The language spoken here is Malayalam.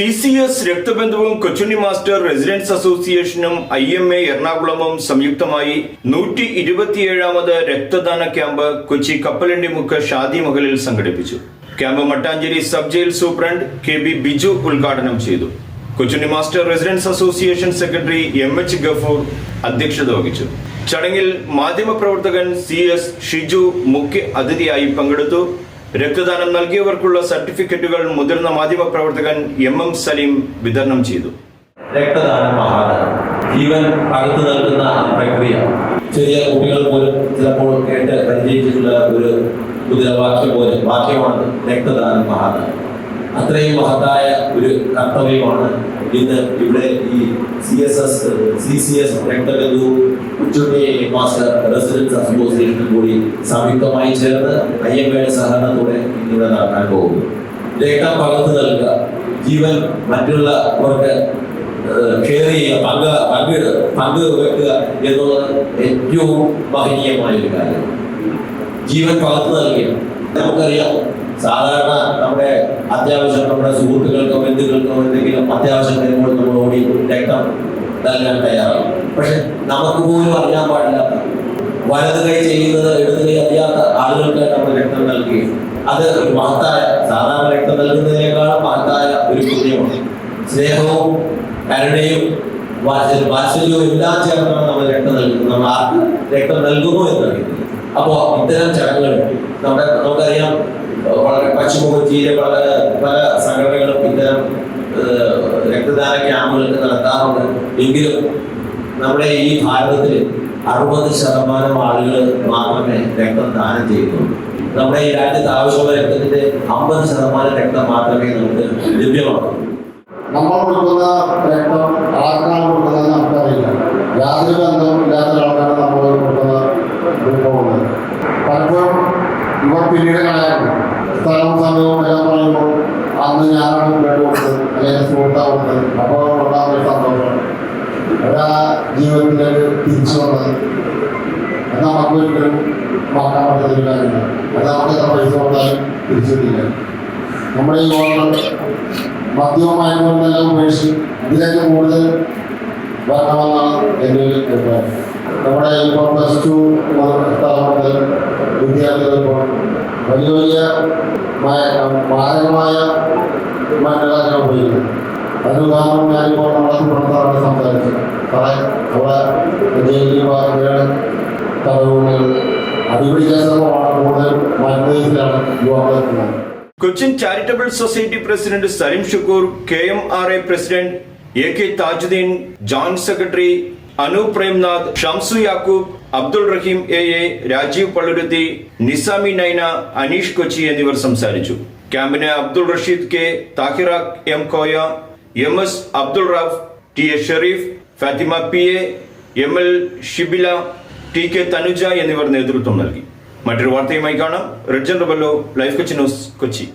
സി സി എസ് രക്തബന്ധുവും കൊച്ചുണ്ണി മാസ്റ്റർ റെസിഡൻസ് അസോസിയേഷനും ഐ എം എ എറണാകുളവും സംയുക്തമായി നൂറ്റി ഇരുപത്തിയേഴാമത് രക്തദാന ക്യാമ്പ് കൊച്ചി കപ്പലണ്ടി മുക്ക് ഷാദി മഹലിൽ സംഘടിപ്പിച്ചു. Camp Mattancherry sub jail superintendent K B Biju ഉദ്ഘാടനം ചെയ്തു. Kochunni master residence association secretary M H Gafoor അധ്യക്ഷത വഹിച്ചു. ചടങ്ങിൽ മാധ്യമപ്രവർത്തകൻ സി എസ് ഷിജു മുഖ്യ അതിഥിയായി പങ്കെടുത്തു. രക്തദാനം നൽകിയവർക്കുള്ള സർട്ടിഫിക്കറ്റുകൾ മുതിർന്ന മാധ്യമപ്രവർത്തകൻ എം എം സലീം വിതരണം ചെയ്തു. രക്തദാനം മഹാദാനം. ജീവൻ പകർത്തു നൽകുന്ന പ്രക്രിയ. ചെറിയ കുട്ടികൾ പോലും ചിലപ്പോൾ കേട്ട് പരിചയിച്ചിട്ടുള്ള ഒരു മുദ്രാവാക്യം പോലെ വാക്യമാണ് രക്തദാനം മഹാദാനം. അത്രയും മഹത്തായ ഒരു കർത്തവ്യമാണ് ഇന്ന് ഇവിടെ ഈ C S S C C S Rakthabandhu Kochunni master residence association കൂടി സംയുക്തമായി ചേർന്ന് എയുടെ സഹകരണത്തോടെ ഇന്നിവിടെ നടക്കാൻ പോകുന്നു. രക്തം പകർന്നു നൽകുക. ജീവൻ മറ്റുള്ളവർക്ക് ഷെയർ ചെയ്യുക പങ്ക് പങ്ക് പങ്ക് വെക്കുക എന്നുള്ളത് ഏറ്റവും മഹനീയമായ ഒരു കാര്യം. ജീവൻ പകർന്നു നൽകിയ നമുക്കറിയാം. സാധാരണ നമ്മുടെ അത്യാവശ്യം നമ്മുടെ സുഹൃത്തുക്കൾക്കോ ബന്ധുക്കൾക്കോ എന്തെങ്കിലും അത്യാവശ്യം വരുമ്പോൾ നമ്മൾ ഓടി രക്തം നൽകാൻ തയ്യാറാണ്. പക്ഷെ നമുക്ക് പോലും അറിയാൻ പാടില്ലാത്ത വലത് കൈ ചെയ്യുന്നത് ഇടത് കൈ അറിയാത്ത ആളുകൾക്ക് നമ്മൾ രക്തം നൽകി. അത് ഒരു മഹത്തായ സാധാരണ രക്തം നൽകുന്നതിനേക്കാളും മഹത്തായ ഒരു പുണ്യമാണ്. സ്നേഹവും കരുണയും വാത്സല്യ- വാത്സല്യവും എല്ലാം ചേർന്നാണ് നമ്മൾ രക്തം നൽകുന്നത്. നമ്മൾ ആർക്ക് രക്തം നൽകുന്നു എന്നറിയുന്നത് അപ്പോൾ ഇത്തരം ചടങ്ങുകൾ നമ്മുടെ നമുക്കറിയാം വളരെ പശ്ചിമ പല പല സംഘടനകളും ഇത്തരം രക്തദാന ക്യാമ്പുകൾ നടത്താറുണ്ട്. എങ്കിലും നമ്മുടെ ഈ ഭാരതത്തിൽ അറുപത് ശതമാനം ആളുകൾ മാത്രമേ രക്തം ദാനം ചെയ്യുന്നുള്ളൂ. നമ്മുടെ ഈ രാജ്യത്ത് ആവശ്യമുള്ള രക്തത്തിന്റെ അമ്പത് ശതമാനം രക്തം മാത്രമേ നമുക്ക് ലഭ്യമാകൂ. നമ്മൾ കൊടുക്കുന്ന രക്തം ആർക്കാണ് കൊടുക്കുന്നത് നമുക്കറിയില്ല. യാതൊരു ബന്ധവും പിന്നീട് കളയാറുണ്ട് സ്ഥലവും സമയവും എല്ലാം പറയുമ്പോൾ അന്ന് ഞാനാണ് ബ്ലഡ് കൊടുത്തത്. അല്ലെങ്കിൽ സുഹൃത്താ കൊടുത്തത്. അപ്പോൾ ഉണ്ടാകുന്ന ഒരു സന്തോഷമാണ് ഒരാ ജീവിതത്തിലേക്ക് തിരിച്ചു വന്നത്. അത് നമുക്ക് ഒരിക്കലും മാറ്റാൻ പറ്റുന്ന ഒരു കാര്യമാണ്. അത് നമുക്ക് എത്ര പൈസ കൊടുത്താലും തിരിച്ചു കിട്ടില്ല. നമ്മുടെ ഈ യുവാക്കൾ പോലെ ഉപേക്ഷിച്ച് ഇതിലേക്ക് കൂടുതൽ വരണമെന്നാണ് എന്റെ ഒരു നമ്മുടെ ഇപ്പോൾ പ്ലസ് ടു വിദ്യാർത്ഥികൾ വലിയ വലിയ മായ- മാരകമായ മരുന്നുകളൊക്കെ ഉപയോഗിക്കുന്നു അതിന് ഉദാഹരണം ഞാനിപ്പോൾ നമ്മളെ തുടർന്നാണ് സംസാരിച്ചത് അവിടെ ജയിലിൽ വാർത്തകൾ തടവുകൾ Cochin charitable society president Salim Shukoor K M R A president A K Thajudheen joint secretary Anu Premnath Shamsu Yakub Abdul Rahim A A Rajeev Palluruthy Nisami Naina Aneesh Kochi എന്നിവർ സംസാരിച്ചു. ക്യാമ്പിന് Abdul Rasheed K Thahira M Koya M S Abdul Rauf T A Sherif Fathima P A M L Shibila T K Thanuja എന്നിവർ നേതൃത്വം നൽകി. മറ്റൊരു വാർത്തയുമായി കാണാം. Rijan Rebello life Kochi news Kochi